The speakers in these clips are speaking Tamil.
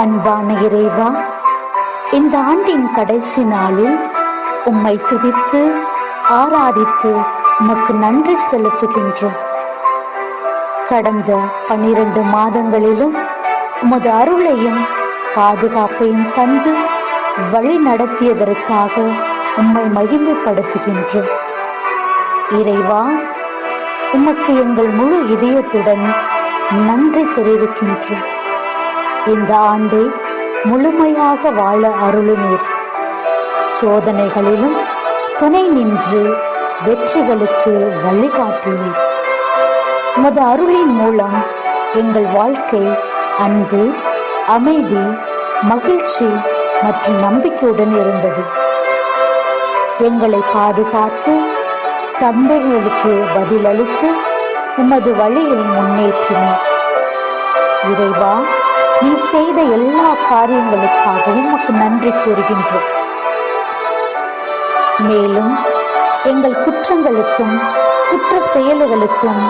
அன்பான இறைவா இந்த ஆண்டின் கடைசி நாளில் உம்மை துதித்து ஆராதித்து உமக்கு நன்றி செலுத்துகின்றோம். கடந்த பன்னிரண்டு மாதங்களிலும் உமது அருளையும் பாதுகாப்பையும் தந்து வழி நடத்தியதற்காக உம்மை மகிமைப்படுத்துகின்றோம். இறைவா உமக்கு எங்கள் முழு இதயத்துடன் நன்றி தெரிவிக்கின்றோம். இந்த ஆண்டை முழுமையாக வாழ அருளுநீர். சோதனைகளிலும் துணை நின்று வெற்றிகளுக்கு வழிகாட்டினீர். உமது அருளின் மூலம் எங்கள் வாழ்க்கை அன்பு அமைதி மகிழ்ச்சி மற்றும் நம்பிக்கையுடன் இருந்தது. எங்களை பாதுகாத்து சந்தைகளுக்கு பதிலளித்து உமது வழியில் முன்னேற்றினோம் இறைவா நீ செய்த எல்லா காரியங்களுக்காகவும் உமக்கு நன்றி கூறுகின்றோம். மேலும் எங்கள் குற்றங்களுக்கும் குற்ற செயல்களுக்கும்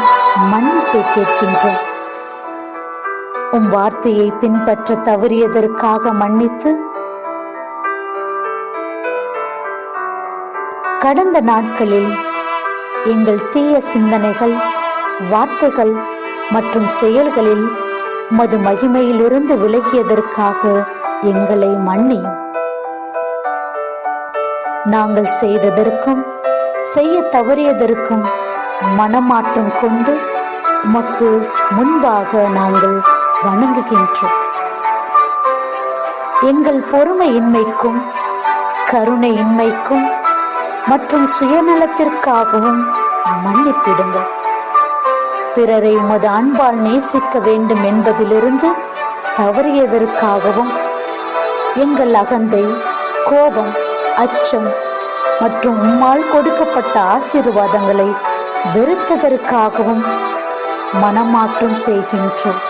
மன்னிப்பை கேட்கின்றோம். உம் வார்த்தையை பின்பற்ற தவறியதற்காக மன்னித்து கடந்த நாட்களில் எங்கள் தீய சிந்தனைகள் வார்த்தைகள் மற்றும் செயல்களில் உமது மகிமையிலிருந்து விலகியதற்காக எங்களை மன்னி நாங்கள் செய்ததற்கும் செய்ய தவறியதற்கும் மனமாற்றம் கொண்டு உமக்கு முன்பாக நாங்கள் வணங்குகின்றோம். எங்கள் பொறுமையின்மைக்கும் கருணையின்மைக்கும் மற்றும் சுயநலத்திற்காகவும் மன்னித்திடுங்கள். பிறரை உமது அன்பால் நேசிக்க வேண்டும் என்பதிலிருந்து தவறியதற்காகவும் எங்கள் அகந்தை கோபம் அச்சம் மற்றும் உம்மால் கொடுக்கப்பட்ட ஆசீர்வாதங்களை வெறுத்ததற்காகவும் மனமாற்றம் செய்கின்றோம்.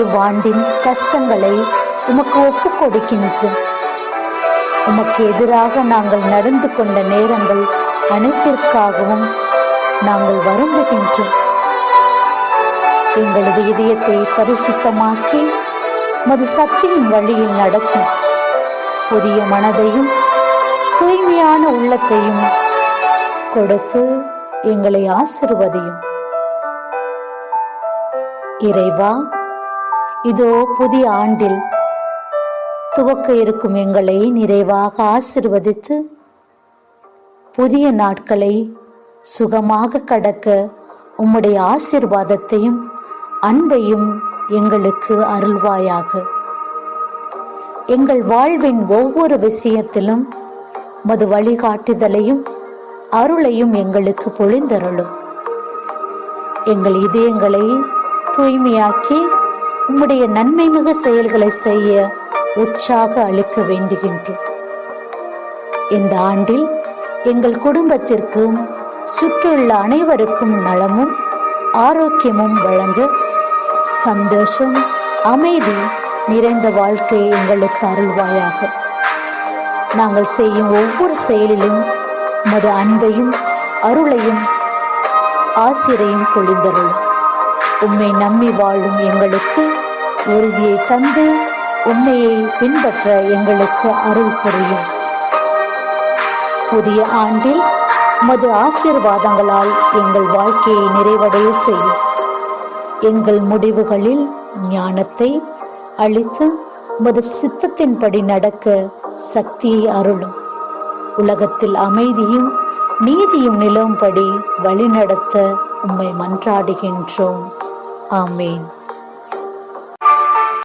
இவ்வாண்டின் கஷ்டங்களை உமக்கு ஒப்பு கொடுக்கின்றோம். உமக்கு எதிராக நாங்கள் நடந்து கொண்ட நேரங்கள் அனைத்திற்காகவும் நாங்கள் வருந்துகின்றோம். எங்களது இதயத்தை பரிசுத்தமாக்கி மது சக்தியின் வழியில் நடத்தும். புதிய மனதையும் தூய்மையான உள்ளத்தையும் கொடுத்து எங்களை ஆசிர்வதையும். இறைவா இதோ புதிய ஆண்டில் துவக்க இருக்கும் எங்களை நிறைவாக ஆசிர்வதித்து புதிய நாட்களை சுகமாக கடக்க உம்முடைய ஆசிர்வாதத்தையும் அன்பையும் எங்களுக்கு அருள்வாயாக. எங்கள் வாழ்வின் ஒவ்வொரு விஷயத்திலும் மது வழிகாட்டுதலையும் அருளையும் எங்களுக்கு பொழிந்தருளும். எங்கள் இதயங்களை தூய்மையாக்கி உம்முடைய நன்மை மிகு செயல்களை செய்ய உற்சாக அளிக்க வேண்டுகின்றோம். இந்த ஆண்டில் எங்கள் குடும்பத்திற்கும் சுற்றியுள்ள அனைவருக்கும் நலமும் ஆரோக்கியமும் வழங்க சந்தோஷம் அமைதி நிறைந்த வாழ்க்கையை எங்களுக்கு அருள்வாயாக. நாங்கள் செய்யும் ஒவ்வொரு செயலிலும் மது அன்பையும் அருளையும் ஆசிரையும் பொழிந்தருள். உம்மை நம்பி வாழும் எங்களுக்கு உறுதியை தந்து உண்மையை பின்பற்ற எங்களுக்கு அருள் புரியும். புதிய ஆண்டில் உமது ஆசீர்வாதங்களால் எங்கள் வாழ்க்கையை நிறைவடைய செய்யும் எங்கள் முடிவுகளில் ஞானத்தை அளித்து உமது சித்தத்தின்படி நடக்க சக்தியை அருளும். உலகத்தில் அமைதியும் நீதியும் நிலவும்படி வழிநடத்த உம்மை மன்றாடுகின்றோம். ஆமேன்.